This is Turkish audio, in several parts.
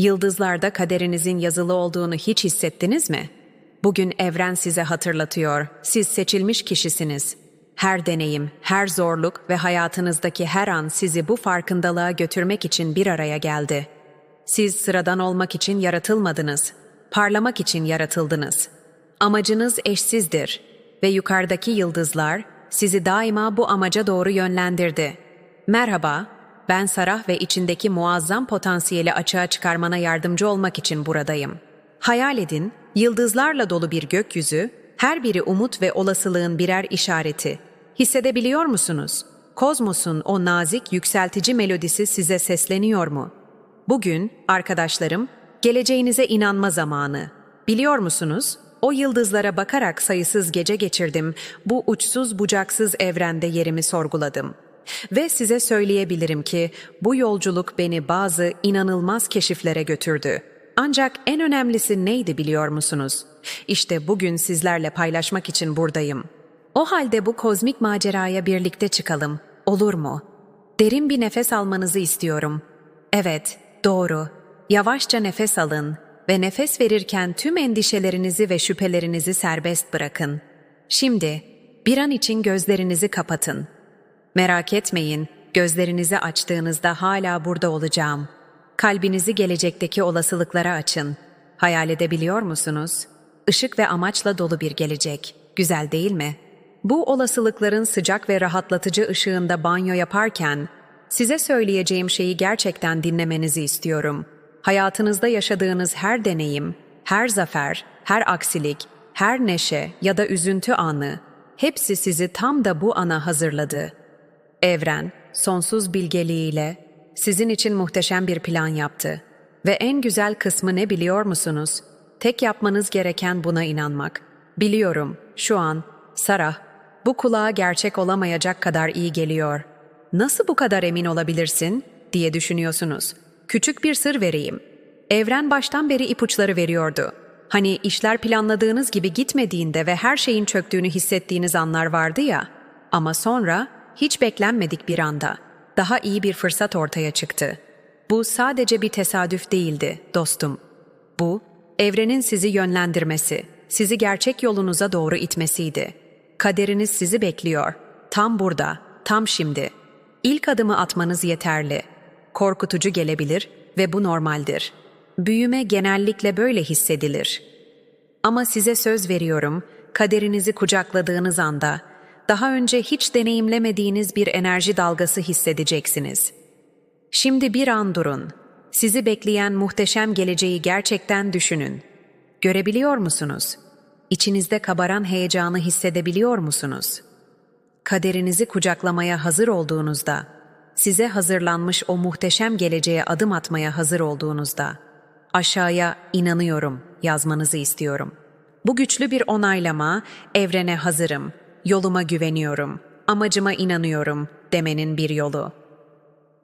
Yıldızlarda kaderinizin yazılı olduğunu hiç hissettiniz mi? Bugün evren size hatırlatıyor. Siz seçilmiş kişisiniz. Her deneyim, her zorluk ve hayatınızdaki her an sizi bu farkındalığa götürmek için bir araya geldi. Siz sıradan olmak için yaratılmadınız. Parlamak için yaratıldınız. Amacınız eşsizdir ve yukarıdaki yıldızlar sizi daima bu amaca doğru yönlendirdi. Merhaba, ben Sarah ve içindeki muazzam potansiyeli açığa çıkarmana yardımcı olmak için buradayım. Hayal edin, yıldızlarla dolu bir gökyüzü, her biri umut ve olasılığın birer işareti. Hissedebiliyor musunuz? Kozmos'un o nazik, yükseltici melodisi size sesleniyor mu? Bugün, arkadaşlarım, geleceğinize inanma zamanı. Biliyor musunuz? O yıldızlara bakarak sayısız gece geçirdim. Bu uçsuz bucaksız evrende yerimi sorguladım. Ve size söyleyebilirim ki bu yolculuk beni bazı inanılmaz keşiflere götürdü. Ancak en önemlisi neydi biliyor musunuz? İşte bugün sizlerle paylaşmak için buradayım. O halde bu kozmik maceraya birlikte çıkalım. Olur mu? Derin bir nefes almanızı istiyorum. Evet, doğru. Yavaşça nefes alın ve nefes verirken tüm endişelerinizi ve şüphelerinizi serbest bırakın. Şimdi bir an için gözlerinizi kapatın. Merak etmeyin, gözlerinizi açtığınızda hala burada olacağım. Kalbinizi gelecekteki olasılıklara açın. Hayal edebiliyor musunuz? Işık ve amaçla dolu bir gelecek. Güzel değil mi? Bu olasılıkların sıcak ve rahatlatıcı ışığında banyo yaparken size söyleyeceğim şeyi gerçekten dinlemenizi istiyorum. Hayatınızda yaşadığınız her deneyim, her zafer, her aksilik, her neşe ya da üzüntü anı hepsi sizi tam da bu ana hazırladı. Evren, sonsuz bilgeliğiyle sizin için muhteşem bir plan yaptı. Ve en güzel kısmı ne biliyor musunuz? Tek yapmanız gereken buna inanmak. Biliyorum, şu an, Sarah, bu kulağa gerçek olamayacak kadar iyi geliyor. Nasıl bu kadar emin olabilirsin? diye düşünüyorsunuz. Küçük bir sır vereyim. Evren baştan beri ipuçları veriyordu. Hani işler planladığınız gibi gitmediğinde ve her şeyin çöktüğünü hissettiğiniz anlar vardı ya. Ama sonra hiç beklenmedik bir anda daha iyi bir fırsat ortaya çıktı. Bu sadece bir tesadüf değildi, dostum. Bu, evrenin sizi yönlendirmesi, sizi gerçek yolunuza doğru itmesiydi. Kaderiniz sizi bekliyor. Tam burada, tam şimdi. İlk adımı atmanız yeterli. Korkutucu gelebilir ve bu normaldir. Büyüme genellikle böyle hissedilir. Ama size söz veriyorum, kaderinizi kucakladığınız anda daha önce hiç deneyimlemediğiniz bir enerji dalgası hissedeceksiniz. Şimdi bir an durun. Sizi bekleyen muhteşem geleceği gerçekten düşünün. Görebiliyor musunuz? İçinizde kabaran heyecanı hissedebiliyor musunuz? Kaderinizi kucaklamaya hazır olduğunuzda, size hazırlanmış o muhteşem geleceğe adım atmaya hazır olduğunuzda, aşağıya inanıyorum yazmanızı istiyorum. Bu güçlü bir onaylama, evrene hazırım, yoluma güveniyorum, amacıma inanıyorum demenin bir yolu.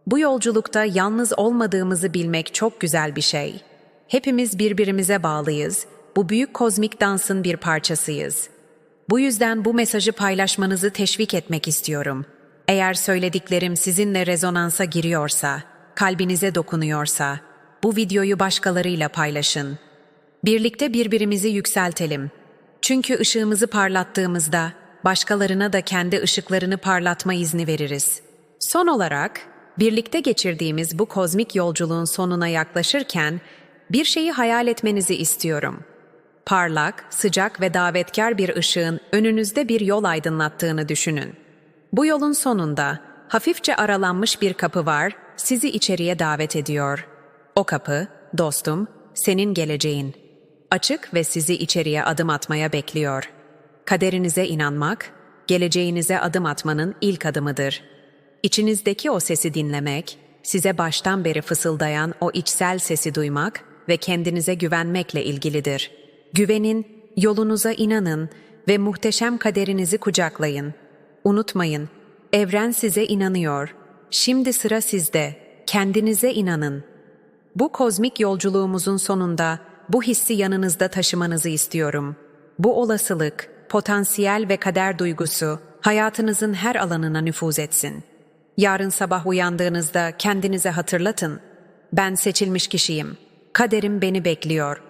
Bu yolculukta yalnız olmadığımızı bilmek çok güzel bir şey. Hepimiz birbirimize bağlıyız, bu büyük kozmik dansın bir parçasıyız. Bu yüzden bu mesajı paylaşmanızı teşvik etmek istiyorum. Eğer söylediklerim sizinle rezonansa giriyorsa, kalbinize dokunuyorsa, bu videoyu başkalarıyla paylaşın. Birlikte birbirimizi yükseltelim. Çünkü ışığımızı parlattığımızda başkalarına da kendi ışıklarını parlatma izni veririz. Son olarak, birlikte geçirdiğimiz bu kozmik yolculuğun sonuna yaklaşırken bir şeyi hayal etmenizi istiyorum. Parlak, sıcak ve davetkar bir ışığın önünüzde bir yol aydınlattığını düşünün. Bu yolun sonunda hafifçe aralanmış bir kapı var, sizi içeriye davet ediyor. O kapı, dostum, senin geleceğin. Açık ve sizi içeriye adım atmaya bekliyor.'' Kaderinize inanmak, geleceğinize adım atmanın ilk adımıdır. İçinizdeki o sesi dinlemek, size baştan beri fısıldayan o içsel sesi duymak ve kendinize güvenmekle ilgilidir. Güvenin, yolunuza inanın ve muhteşem kaderinizi kucaklayın. Unutmayın, evren size inanıyor. Şimdi sıra sizde. Kendinize inanın. Bu kozmik yolculuğumuzun sonunda bu hissi yanınızda taşımanızı istiyorum. Bu olasılık, potansiyel ve kader duygusu hayatınızın her alanına nüfuz etsin. Yarın sabah uyandığınızda kendinize hatırlatın. Ben seçilmiş kişiyim. Kaderim beni bekliyor.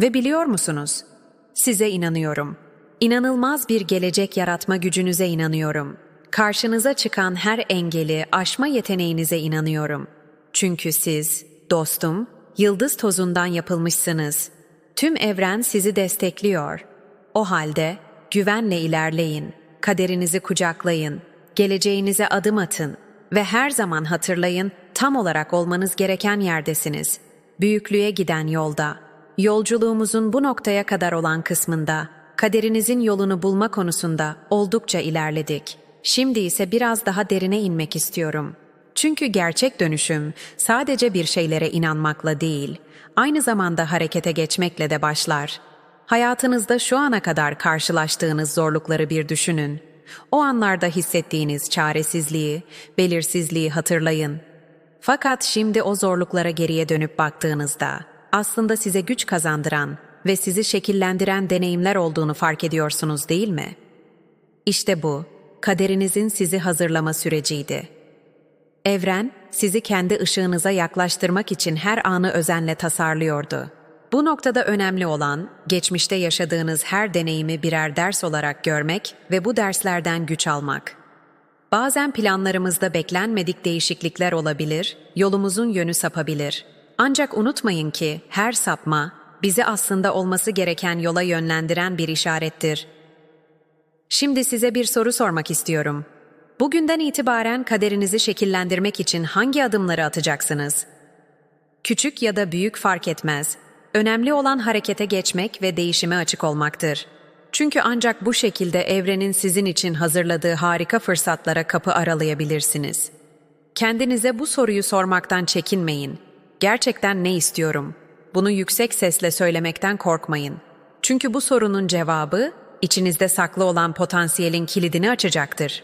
Ve biliyor musunuz? Size inanıyorum. İnanılmaz bir gelecek yaratma gücünüze inanıyorum. Karşınıza çıkan her engeli aşma yeteneğinize inanıyorum. Çünkü siz, dostum, yıldız tozundan yapılmışsınız. Tüm evren sizi destekliyor. O halde güvenle ilerleyin, kaderinizi kucaklayın, geleceğinize adım atın ve her zaman hatırlayın tam olarak olmanız gereken yerdesiniz. Büyüklüğe giden yolda. Yolculuğumuzun bu noktaya kadar olan kısmında kaderinizin yolunu bulma konusunda oldukça ilerledik. Şimdi ise biraz daha derine inmek istiyorum. Çünkü gerçek dönüşüm sadece bir şeylere inanmakla değil, aynı zamanda harekete geçmekle de başlar. Hayatınızda şu ana kadar karşılaştığınız zorlukları bir düşünün. O anlarda hissettiğiniz çaresizliği, belirsizliği hatırlayın. Fakat şimdi o zorluklara geriye dönüp baktığınızda aslında size güç kazandıran ve sizi şekillendiren deneyimler olduğunu fark ediyorsunuz değil mi? İşte bu, kaderinizin sizi hazırlama süreciydi. Evren, sizi kendi ışığınıza yaklaştırmak için her anı özenle tasarlıyordu. Bu noktada önemli olan, geçmişte yaşadığınız her deneyimi birer ders olarak görmek ve bu derslerden güç almak. Bazen planlarımızda beklenmedik değişiklikler olabilir, yolumuzun yönü sapabilir. Ancak unutmayın ki her sapma, bizi aslında olması gereken yola yönlendiren bir işarettir. Şimdi size bir soru sormak istiyorum. Bugünden itibaren kaderinizi şekillendirmek için hangi adımları atacaksınız? Küçük ya da büyük fark etmez. Önemli olan harekete geçmek ve değişime açık olmaktır. Çünkü ancak bu şekilde evrenin sizin için hazırladığı harika fırsatlara kapı aralayabilirsiniz. Kendinize bu soruyu sormaktan çekinmeyin. Gerçekten ne istiyorum? Bunu yüksek sesle söylemekten korkmayın. Çünkü bu sorunun cevabı içinizde saklı olan potansiyelin kilidini açacaktır.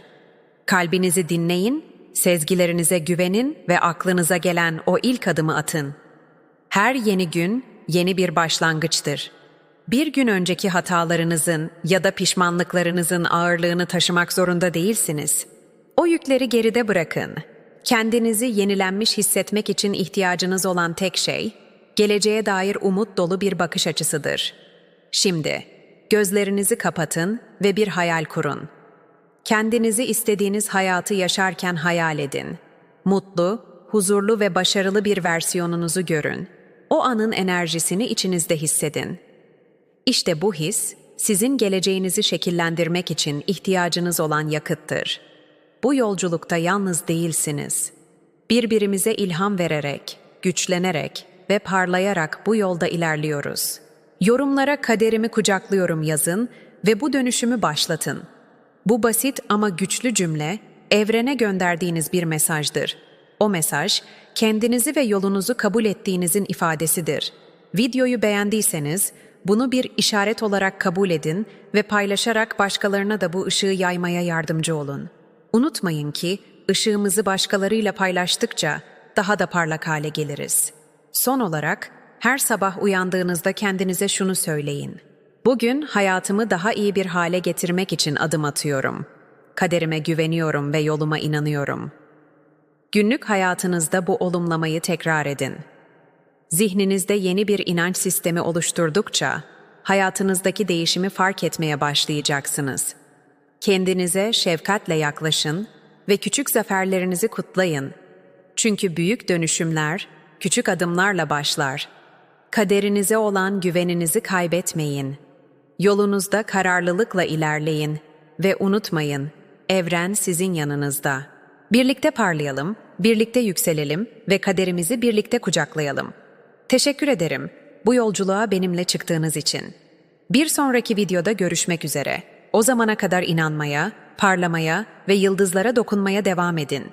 Kalbinizi dinleyin, sezgilerinize güvenin ve aklınıza gelen o ilk adımı atın. Her yeni gün yeni bir başlangıçtır. Bir gün önceki hatalarınızın ya da pişmanlıklarınızın ağırlığını taşımak zorunda değilsiniz. O yükleri geride bırakın. Kendinizi yenilenmiş hissetmek için ihtiyacınız olan tek şey, geleceğe dair umut dolu bir bakış açısıdır. Şimdi, gözlerinizi kapatın ve bir hayal kurun. Kendinizi istediğiniz hayatı yaşarken hayal edin. Mutlu, huzurlu ve başarılı bir versiyonunuzu görün. O anın enerjisini içinizde hissedin. İşte bu his, sizin geleceğinizi şekillendirmek için ihtiyacınız olan yakıttır. Bu yolculukta yalnız değilsiniz. Birbirimize ilham vererek, güçlenerek ve parlayarak bu yolda ilerliyoruz. Yorumlara kaderimi kucaklıyorum yazın ve bu dönüşümü başlatın. Bu basit ama güçlü cümle evrene gönderdiğiniz bir mesajdır. O mesaj kendinizi ve yolunuzu kabul ettiğinizin ifadesidir. Videoyu beğendiyseniz bunu bir işaret olarak kabul edin ve paylaşarak başkalarına da bu ışığı yaymaya yardımcı olun. Unutmayın ki ışığımızı başkalarıyla paylaştıkça daha da parlak hale geliriz. Son olarak her sabah uyandığınızda kendinize şunu söyleyin. Bugün hayatımı daha iyi bir hale getirmek için adım atıyorum. Kaderime güveniyorum ve yoluma inanıyorum. Günlük hayatınızda bu olumlamayı tekrar edin. Zihninizde yeni bir inanç sistemi oluşturdukça hayatınızdaki değişimi fark etmeye başlayacaksınız. Kendinize şefkatle yaklaşın ve küçük zaferlerinizi kutlayın. Çünkü büyük dönüşümler küçük adımlarla başlar. Kaderinize olan güveninizi kaybetmeyin. Yolunuzda kararlılıkla ilerleyin ve unutmayın, evren sizin yanınızda. Birlikte parlayalım, birlikte yükselelim ve kaderimizi birlikte kucaklayalım. Teşekkür ederim bu yolculuğa benimle çıktığınız için. Bir sonraki videoda görüşmek üzere. O zamana kadar inanmaya, parlamaya ve yıldızlara dokunmaya devam edin.